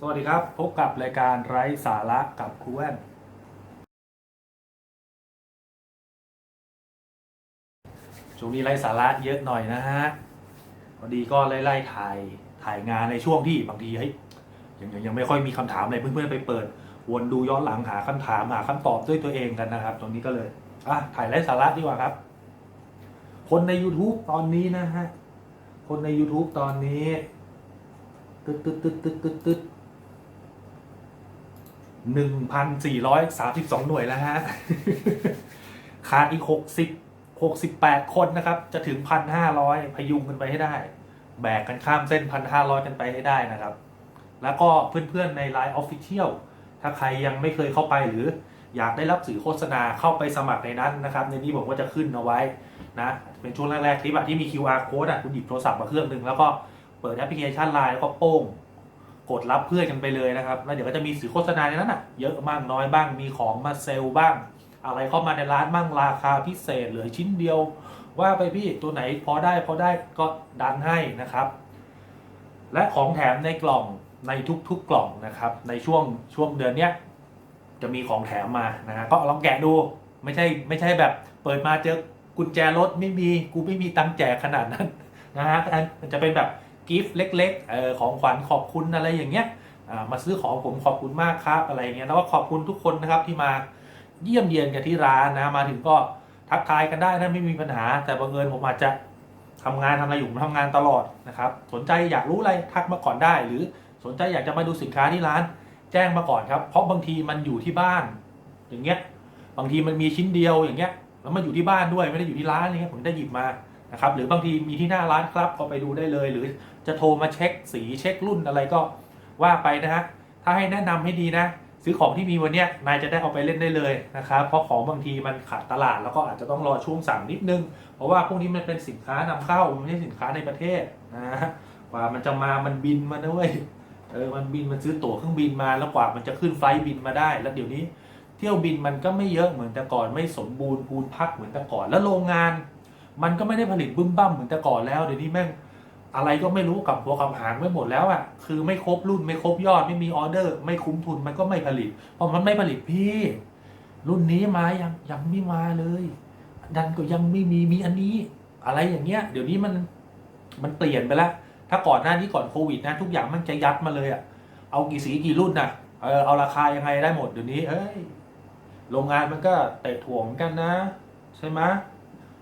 สวัสดีครับ พบกับรายการไร้สาระกับครูแว่นช่วงนี้ไร้สาระเยอะหน่อยนะฮะพอดีก็ไล่ๆถ่ายถ่ายงานในช่วงที่บางทีเฮ้ยยังยังยังไม่ค่อยมีคำถามอะไรเพื่อนๆไปเปิด วนดูย้อนหลังหาคำถามหาคำตอบด้วยตัวเองกันนะครับ ตรงนี้ก็เลยอะถ่ายไร้สาระดีกว่าครับ คนใน YouTube ตอนนี้นะฮะ คนใน YouTube ตอนนี้ตึ๊ดตึ๊ดตึ๊ดตึ๊ดตึ๊ดตึ๊ด หนึ่งพันสี่ร้อยสามสิบสองหน่วยแล้วฮะ ขาดอีกหกสิบหกสิบแปดคนนะครับ จะถึงพันห้าร้อยพยุงกันไปให้ได้ แบกกันข้ามเส้นพันห้าร้อยกันไปให้ได้นะครับ แล้วก็เพื่อนๆใน Line Official ถ้าใครยังไม่เคยเข้าไปหรืออยากได้รับสื่อโฆษณาเข้าไปสมัครในนั้นนะครับ ในนี้ผมก็จะขึ้นเอาไว้นะ เป็นช่วงแรกๆคลิปอะที่มี QR code อะคุณหยิบโทรศัพท์มาเครื่องหนึ่งแล้วก็เปิดแอปพลิเคชัน Line แล้วก็โป้ง กดรับเพื่อนกันไปเลยนะครับแล้วเดี๋ยวก็จะมีสื่อโฆษณาในนั้นอะเยอะบ้างน้อยบ้างมีของมาเซลล์บ้าง อะไรเข้ามาในร้านบ้างราคาพิเศษเหลือชิ้นเดียว ว่าไปพี่ตัวไหนพอได้พอได้ก็ดันให้นะครับ และของแถมในกล่องในทุกๆกล่องนะครับ ในช่วงช่วงเดือนเนี้ยจะมีของแถมมานะฮะก็ลองแกะดูไม่ใช่ไม่ใช่แบบเปิดมาเจอกุญแจรถไม่มีกูไม่มีตังแจกขนาดนั้นนะฮะมันจะเป็นแบบ กิฟต์เล็กๆเออของขวัญขอบคุณอะไรอย่างเงี้ยมาซื้อของผมขอบคุณมากครับอะไรเงี้ยแล้วก็ขอบคุณทุกคนนะครับที่มาเยี่ยมเยียนกันที่ร้านนะมาถึงก็ทักทายกันได้นะไม่มีปัญหา แต่บังเอิญผมอาจจะทำงานทำอะไรอยู่ผมทำงานตลอดนะครับสนใจอยากรู้อะไรทักมาก่อนได้ หรือสนใจอยากจะมาดูสินค้าที่ร้าน แจ้งมาก่อนครับ เพราะบางทีมันอยู่ที่บ้าน อย่างเงี้ยบางทีมันมีชิ้นเดียวอย่างเงี้ยแล้วมันอยู่ที่บ้านด้วยไม่ได้อยู่ที่ร้านอะไรเงี้ยผมได้หยิบมา นะครับหรือบางทีมีที่หน้าร้านครับก็ไปดูได้เลย หรือจะโทรมาเช็คสีเช็ครุ่นอะไรก็ว่าไปนะฮะถ้าให้แนะนำให้ดีนะ ซื้อของที่มีวันนี้นายจะได้เอาไปเล่นได้เลยนะครับเพราะของบางทีมันขาดตลาดแล้วก็อาจจะต้องรอช่วงสั่งนิดนึง เพราะว่าพวกนี้มันเป็นสินค้านำเข้ามันไม่ใช่สินค้าในประเทศนะฮะกว่ามันจะมามันบินมาด้วยเออมันบินมันซื้อตั๋วเครื่องบินมาแล้วกว่ามันจะขึ้นไฟล์บินมาได้ แล้วเดี๋ยวนี้ เที่ยวบินมันก็ไม่เยอะเหมือนแต่ก่อนไม่สมบูรณ์พูนพักเหมือนแต่ก่อนแล้วโรงงาน มันก็ไม่ได้ผลิตบึ้มบ้ามเหมือนแต่ก่อนแล้วเดี๋ยวนี้แม่งอะไรก็ไม่รู้กับหัวกับหางไม่หมดแล้วอะ คือไม่ครบรุ่นไม่ครบยอดไม่มีออเดอร์ ไม่คุ้มทุนมันก็ไม่ผลิตเพราะมันไม่ผลิตพี่ รุ่นนี้มายังยังไม่มาเลยดันก็ยังไม่มีมีอันนี้ อะไรอย่างเงี้ย เดี๋ยวนี้มันมันเปลี่ยนไปแล้วถ้าก่อนหน้านี้ก่อนโควิดนะทุกอย่างมันจะยัดมาเลยอะเอากี่สีกี่รุ่นนะเออเอาราคายังไงได้หมดเดี๋ยวนี้ เอ้ยโรงงานมันก็เตะถ่วงเหมือนกันนะ ใช่ไหม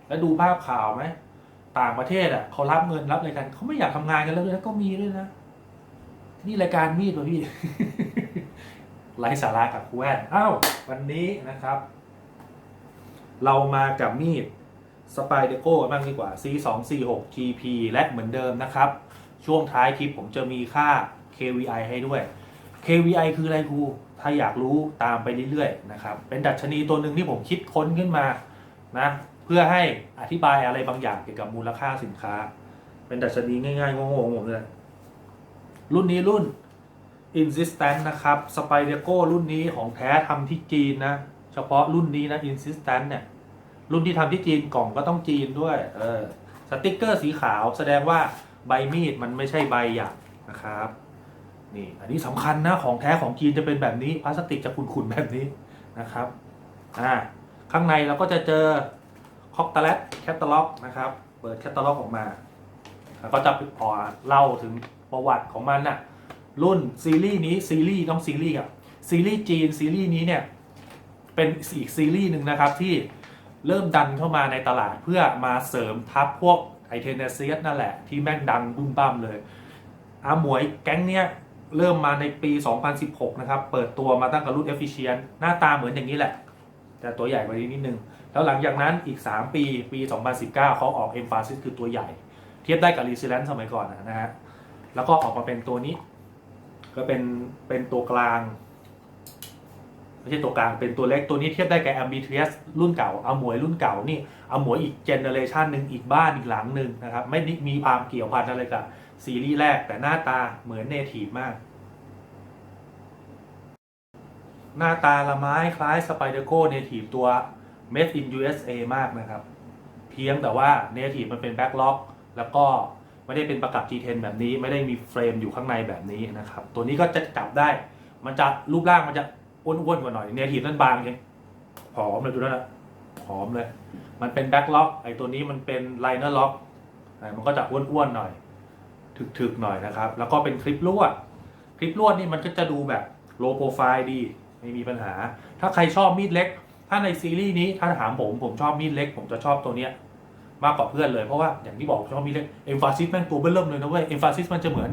แล้วดูภาพข่าวไหมต่างประเทศอะเขารับเงินรับอะไรกันเขาไม่อยากทำงานกันแล้วด้วยนะก็มีด้วยนะนี่รายการมีดวะพี่ไร้สาระกับครูแว่นอ้าววันนี้นะครับ เรามากับมีดสไปเดโก้บ้างดีกว่า C246 GP และเหมือนเดิมนะครับ ช่วงท้ายคลิปผมจะมีค่า KVI ให้ด้วย KVI คืออะไรครู ถ้าอยากรู้ตามไปเรื่อยๆนะครับ เป็นดัชนีตัวหนึ่งที่ผมคิดค้นขึ้นมานะ เพื่อให้อธิบายอะไรบางอย่างเกี่ยวกับมูลค่าสินค้า เป็นดัชนีง่ายๆงงๆผมเลยรุ่นนี้รุ่น Insistent นะครับ s p y d e c o รุ่นนี้ของแท้ทำที่จีนนะ เฉพาะรุ่นนี้นะ Insistent เนี่ย รุ่นที่ทำที่จีนกล่องก็ต้องจีนด้วย เออสติกเกอร์สีขาวแสดงว่าใบมีดมันไม่ใช่ใบหยักนะครับ นี่อันนี้สำคัญนะ ของแท้ของจีนจะเป็นแบบนี้พลาสติกจะขุ่นๆแบบนี้นะครับ อ่า ข้างในเราก็จะเจอ คอกตาเลตแคตตาล็อกนะครับ เปิดแคตตาล็อกออกมาแล้วก็จะพอเล่าถึงประวัติของมันน่ะรุ่นซีรีส์นี้ซีรีส์ต้องซีรีส์กับซีรีส์จีนซีรีส์นี้เนี่ยเป็นอีกซีรีส์หนึ่งนะครับที่เริ่มดันเข้ามาในตลาดเพื่อมาเสริมทัพพวกไอเทเนเซียสนั่นแหละ ที่แม่งดังบุ้มบ้ามเลยอาหมวยแก๊งเนี้ยเริ่มมาในปี 2016 นะครับ เปิดตัวมาตั้งแต่รุ่น Efficient หน้าตาเหมือนอย่างนี้แหละ แต่ตัวใหญ่กว่านี้นิดนึง แล้วหลังจากนั้นอีก 3 ปี ปี 2019 เขาออก Emphasis คือตัวใหญ่ เทียบได้กับ Resilience สมัยก่อนนะฮะ แล้วก็ออกมาเป็นตัวนี้ ก็เป็นเป็นตัวกลาง ไม่ใช่ตัวกลาง เป็นตัวเล็ก ตัวนี้เทียบได้กับ Ambitious รุ่นเก่าเอาหมวยรุ่นเก่านี่เอาหมวยอีกเจเนอเรชันหนึ่งอีกบ้านอีกหลังหนึ่งนะครับ ไม่มีความเกี่ยวพันอะไรกับซีรีส์แรก แต่หน้าตาเหมือนเนทีฟมาก หน้าตาละไม้คล้ายสไปเดอร์โกเนทีฟตัว Made in USA มากนะครับ เพียงแต่ว่าเนทีฟมันเป็นแบ็กล็อกแล้วก็ไม่ได้เป็นประกับ G10 แบบนี้ ไม่ได้มีเฟรมอยู่ข้างในแบบนี้นะครับ ตัวนี้ก็จะจับได้ มันจะรูปร่างมันจะอ้วนๆกว่าหน่อยเนทีฟนั่นบางเองผอมเลยดูนั่นนะผอมเลย มันเป็นแบ็คล็อกไอ้ตัวนี้มันเป็นไลเนอร์ล็อกมันก็จะอ้วนๆหน่อย ถึกๆหน่อยนะครับ แล้วก็เป็นคลิปลวด คลิปลวดนี่มันก็จะดูแบบโลโปรไฟล์ดี ไม่มีปัญหา ถ้าใครชอบมีดเล็ก ถ้าในซีรีส์นี้ถ้าถามผมผมชอบมีดเล็ก ผมจะชอบตัวเนี้ยมากกว่าเพื่อนเลยเพราะว่าอย่างที่บอกชอบมีดเล็กเอ็มฟาซิสแม่งตัวเบิ้ลเริ่มเลยนะเว้ยเอ็มฟาซิสมันจะเหมือน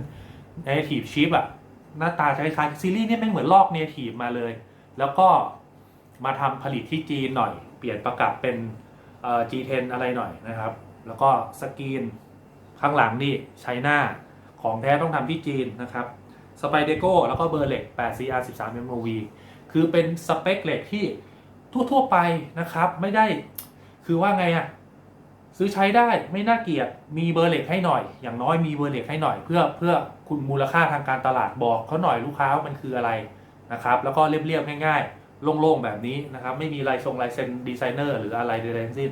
เนทีฟชิปอะหน้าตาคล้ายๆซีรีส์นี้แม่งเหมือนลอกเนทีฟมาเลย แล้วก็มาทำผลิตที่จีนหน่อย เปลี่ยนประกับเป็นเอ่อ G10 อะไรหน่อยนะครับ แล้วก็สกรีนข้างหลังนี่ไชน่าของแท้ต้องทำที่จีนนะครับสไปเดโก้แล้วก็เบอร์เหล็ก 8CR 13 MOV คือเป็นสเปคเหล็กที่ทั่วๆไปนะครับ ไม่ได้คือว่าไงอะซื้อใช้ได้ไม่น่าเกลียดมีเบอร์เหล็กให้หน่อย อย่างน้อยมีเบอร์เหล็กให้หน่อย เพื่อเพื่อคุณมูลค่าทางการตลาดบอกเขาหน่อยลูกค้าว่ามันคืออะไรนะครับ แล้วก็เรียบๆง่ายๆ โล่งๆแบบนี้นะครับ ไม่มีลายทรงลายเซ็นดีไซเนอร์หรืออะไรใดๆทั้งสิ้น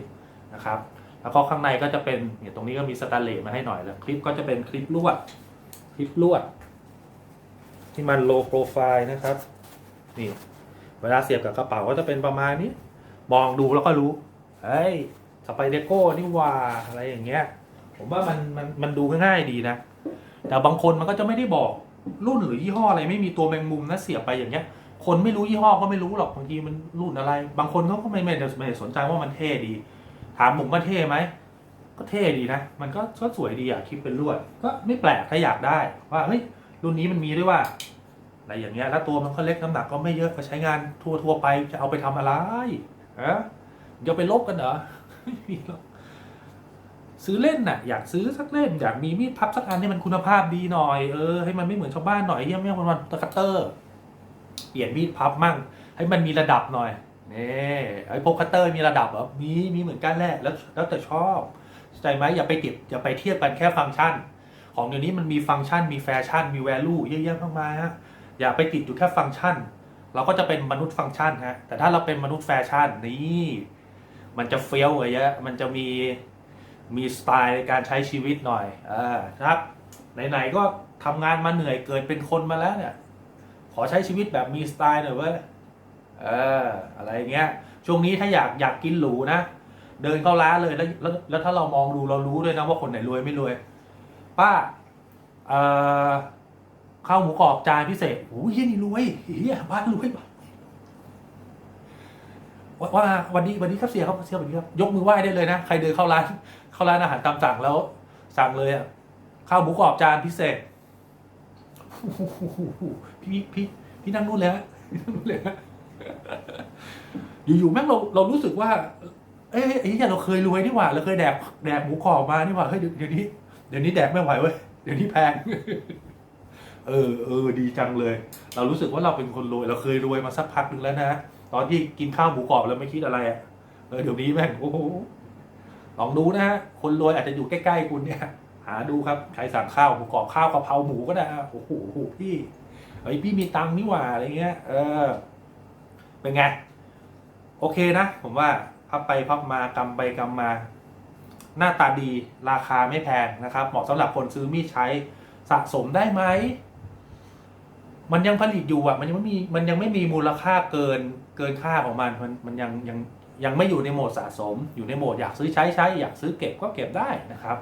นะครับ แล้วก็ข้างในก็จะเป็นเนี่ยตรงนี้ก็มีสแตนเลสมาให้หน่อยแล้วคลิปก็จะเป็นคลิปลวดคลิปลวด ที่มันโลโปรไฟล์นะครับนี่ เวลาเสียบกับกระเป๋าก็จะเป็นประมาณนี้ มองดูแล้วก็รู้ เฮ้ยสไปเดโก้นี่ว่าอะไรอย่างเงี้ย ผมว่ามันมันมันดูง่ายดีนะ แต่บางคนมันก็จะไม่ได้บอกรุ่นหรือยี่ห้ออะไรไม่มีตัวแมงมุมนะเสียบไปอย่างเงี้ย คนไม่รู้ยี่ห้อก็ไม่รู้หรอกบางทีมันรุ่นอะไร บางคนเขาก็ไม่ไม่ไม่สนใจว่ามันเท่ดี ถามผมว่าเท่ไหมก็เท่ดีนะ มันก็ก็สวยดีอะคลิปเป็นลวด ก็ไม่แปลกถ้าอยากได้ว่าเฮ้ยรุ่นนี้มันมีด้วยว่า อะไรอย่างเงี้ยแล้วตัวมันก็เล็กน้ำหนักก็ไม่เยอะก็ใช้งานทั่วทั่วไปจะเอาไปทำอะไรฮะจะไปลบกันเหรอไม่มีหรอกซื้อเล่นน่ะอยากซื้อสักเล่มอยากมีมีดพับสักอันให้มันคุณภาพดีหน่อยเออให้มันไม่เหมือนชาวบ้านหน่อยเฮียไม่วันวันตะคัตเตอร์เปลี่ยนมีดพับมั่ง ให้มันมีระดับหน่อยนี่ไอ้พวกคัตเตอร์มีระดับเหรอมีมีเหมือนกันแหละแล้วแล้วแต่ชอบใจไหมอย่าไปเก็บอย่าไปเทียบกันแค่ฟังก์ชัน ของเดี๋ยวนี้มันมีฟังก์ชันมีแฟชั่นมีแวลูเยอะแยะมากมายฮะ อย่าไปติดอยู่แค่ฟังก์ชัน เราก็จะเป็นมนุษย์ฟังก์ชันฮะแต่ถ้าเราเป็นมนุษย์แฟชั่นนี่มันจะเฟี้ยวเยอะมันจะมีมีสไตล์ในการใช้ชีวิตหน่อยอ่าครับไหนๆก็ทำงานมาเหนื่อยเกิดเป็นคนมาแล้วเนี่ย ขอใช้ชีวิตแบบมีสไตล์หน่อยเว้ยเอออะไรเงี้ย ช่วงนี้ถ้าอยากอยากกินหรูนะ เดินเข้าร้านเลยแล้วแล้วแล้วถ้าเรามองดูเรารู้ด้วยนะว่าคนไหนรวยไม่รวย ป้าเอ่อ ข้าวหมูกรอบจานพิเศษโอ้ยเฮียนี่รวยเฮียบ้านรวยว่าว่าวันนี้วันนี้ครับเสียครับเสียวันนี้ครับยกมือไหว้ได้เลยนะ ใครเดินเข้าร้าน เข้าร้านอาหารตามสั่งแล้ว สั่งเลยอะข้าวหมูกรอบจานพิเศษพี่พี่พี่นั่งนู่นเลยฮะนั่งนู่นเลยฮะอยู่ๆแม่งเราเรารู้สึกว่า เอ้ยไอ้เหี้ยเราเคยรวยนี่หว่าเราเคยแดกแดกหมูกรอบมานี่หว่าเฮ้ยเดี๋ยวนี้เดี๋ยวนี้แดกไม่ไหวเว้ยเดี๋ยวนี้แพง เออเออดีจังเลย เรารู้สึกว่าเราเป็นคนรวยเราเคยรวยมาสักพักหนึ่งแล้วนะ ตอนที่กินข้าวหมูกรอบแล้วไม่คิดอะไรอะเออเดี๋ยวนี้แม่งโอ้โหลองดูนะฮะคนรวยอาจจะอยู่ใกล้ๆคุณเนี่ย หาดูครับใครสั่งข้าวหมูกรอบข้าวกะเพราหมูก็ได้โอ้โหพี่เฮ้ยพี่มีตังค์นี่หว่าอะไรเงี้ย เออ เป็นไง โอเคนะ ผมว่าพับไปพับมากำไปกำมา หน้าตาดีราคาไม่แพงนะครับ เหมาะสำหรับคนซื้อมีดใช้สะสมได้ไหม มันยังผลิตอยู่อะ มันยังไม่มีมันยังไม่มีมูลค่าเกินเกินค่าของมันมันมันยังยังยังไม่อยู่ในโหมดสะสม อยู่ในโหมดอยากซื้อใช้ใช้ อยากซื้อเก็บก็เก็บได้นะครับ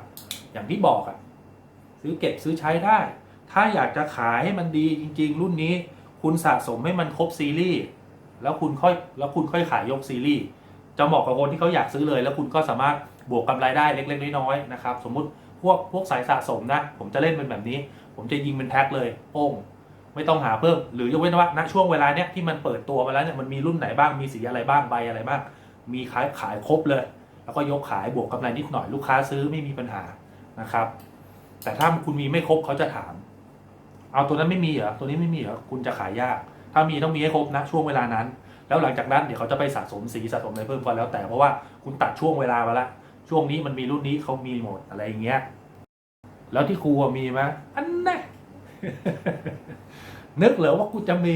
อย่างที่บอกอะซื้อเก็บซื้อใช้ได้ ถ้าอยากจะขายให้มันดีจริง ๆ รุ่นนี้ คุณสะสมให้มันครบซีรีส์แล้วคุณค่อยแล้วคุณค่อยขายยกซีรีส์จะเหมาะกับคนที่เขาอยากซื้อเลย แล้วคุณก็สามารถบวกกำไรได้เล็ก ๆ น้อยๆนะครับ สมมุติพวกพวกสายสะสมนะ ผมจะเล่นเป็นแบบนี้ ผมจะยิงเป็นแพ็คเลยโป้ง ไม่ต้องหาเพิ่ม หรือยกเว้นว่าณช่วงเวลาเนี้ยที่มันเปิดตัวมาแล้วเนี่ยมันมีรุ่นไหนบ้างมีสีอะไรบ้างใบอะไรบ้าง มีขายขายครบเลย แล้วก็ยกขายบวกกำไรนิดหน่อยลูกค้าซื้อไม่มีปัญหานะครับ แต่ถ้าคุณมีไม่ครบเขาจะถาม เอาตัวนั้นไม่มีเหรอตัวนี้ไม่มีเหรอคุณจะขายยาก ถ้ามีต้องมีให้ครบนะช่วงเวลานั้น แล้วหลังจากนั้นเดี๋ยวเขาจะไปสะสมสีสะสมอะไรเพิ่มก็แล้วแต่เพราะว่าคุณตัดช่วงเวลามาละช่วงนี้มันมีรุ่นนี้เขามีหมดอะไรอย่างเงี้ยแล้วที่ครูมีไหมอัน นึกเหรอว่ากูจะมี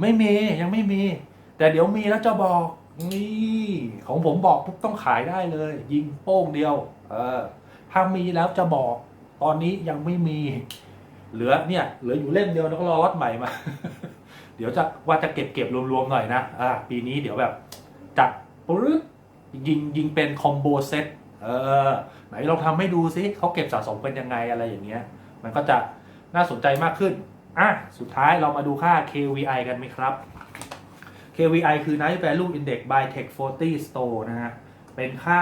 ไม่มียังไม่มี แต่เดี๋ยวมีแล้วจะบอก นี่ของผมบอกปุ๊บต้องขายได้เลย ยิงโป้งเดียว เออ ถ้ามีแล้วจะบอก ตอนนี้ยังไม่มี เหลือเนี่ย เหลืออยู่เล่มเดียวแล้วก็รอล็อตใหม่มา เดี๋ยวจะว่าจะเก็บเก็บรวมๆหน่อยนะอ่าปีนี้เดี๋ยวแบบ จัดปึ๊บยิงยิงเป็นคอมโบเซต เออ ไหนลองทำให้ดูซิเขาเก็บสะสมเป็นยังไงอะไรอย่างเงี้ย มันก็จะน่าสนใจมากขึ้น อะ สุดท้ายเรามาดูค่า KVI กันไหมครับ KVI คือ Night Value Index by Tech 40 Store นะฮะ เป็นค่า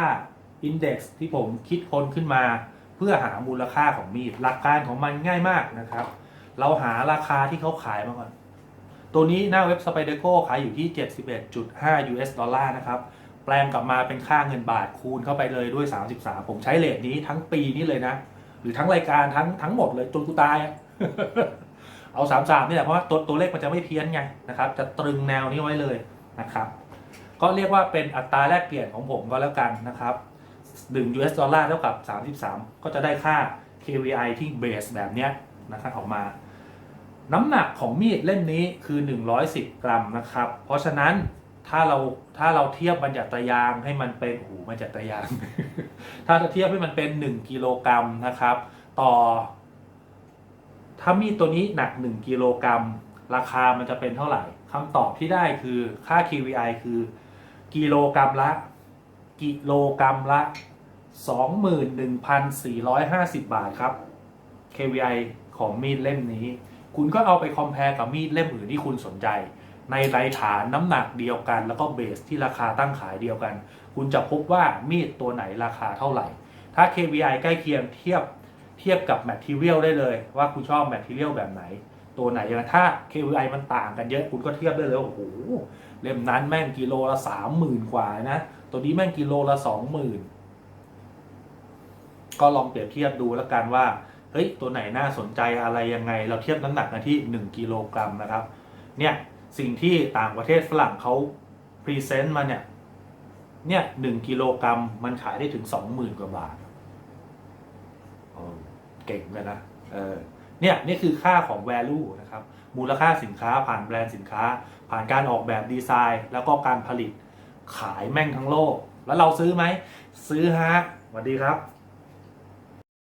Index ที่ผมคิดค้นขึ้นมา เพื่อหามูลค่าของมีด หลักการของมันง่ายมากนะครับ เราหาราคาที่เขาขายมาก่อน ตัวนี้หน้าเว็บ Spyderco ขายอยู่ที่ 71.5 US ดอลลาร์นะครับ แปลงกลับมาเป็นค่าเงินบาทคูณเข้าไปเลยด้วย 33 ผมใช้เลทนี้ทั้งปีนี้เลยนะ หรือทั้งรายการทั้งทั้งหมดเลยจนกูตายเอาสามสามนี่แหละเพราะว่าตัวตัวเลขมันจะไม่เพี้ยนไงนะครับ จะตรึงแนวนี้ไว้เลยนะครับ ก็เรียกว่าเป็นอัตราแลกเปลี่ยนของผมก็แล้วกันนะครับ1 US ดอลลาร์เท่ากับ 33 ก็จะได้ค่า KVI ที่เบสแบบเนี้ยนะครับออกมา น้ำหนักของมีดเล่มนี้คือ 110 กรัมนะครับ เพราะฉะนั้น ถ้าเราถ้าเราเทียบบรรจัตยางให้มันเป็นโอ้โหบรรจัตยาง ถ้าเราเทียบให้มันเป็น 1กิโลกรัมนะครับ ต่อ ถ้ามีดตัวนี้หนัก 1กิโลกรัมราคามันจะเป็นเท่าไหร่คำตอบที่ได้คือค่า KVI คือ กิโลกรัมละ กิโลกรัมละ 21,450 บาทครับ KVI ของมีดเล่มนี้ คุณก็เอาไปคอมเพลกับมีดเล่มอื่นที่คุณสนใจ ในรายฐานน้ำหนักเดียวกัน แล้วก็เบสที่ราคาตั้งขายเดียวกัน คุณจะพบว่ามีดตัวไหนราคาเท่าไหร่ ถ้า KVI ใกล้เคียงเทียบเทียบกับ Material ได้เลย ว่าคุณชอบ Material แบบไหน ตัวไหนอย่างถ้า KVI มันต่างกันเยอะคุณก็เทียบได้เลยว่าโอ้โหเล่มนั้นแม่งกิโลละสามหมื่นกว่านะตัวนี้แม่งกิโลละสองหมื่นก็ลองเปรียบเทียบดูแล้วกันว่าเฮ้ยตัวไหนน่าสนใจอะไรยังไง เราเทียบน้ำหนักกันที่ 1กิโลกรัมนะครับ เนี่ย สิ่งที่ต่างประเทศฝรั่งเขาพรีเซนต์มาเนี่ย เนี่ยหนึ่งกิโลกรัมมันขายได้ถึงสองหมื่นกว่าบาทเก่งเลยนะเออเนี่ยนี่คือค่าของ value นะครับ มูลค่าสินค้าผ่านแบรนด์สินค้า ผ่านการออกแบบดีไซน์ แล้วก็การผลิตขายแม่งทั้งโลก แล้วเราซื้อไหม ซื้อฮะสวัสดีครับ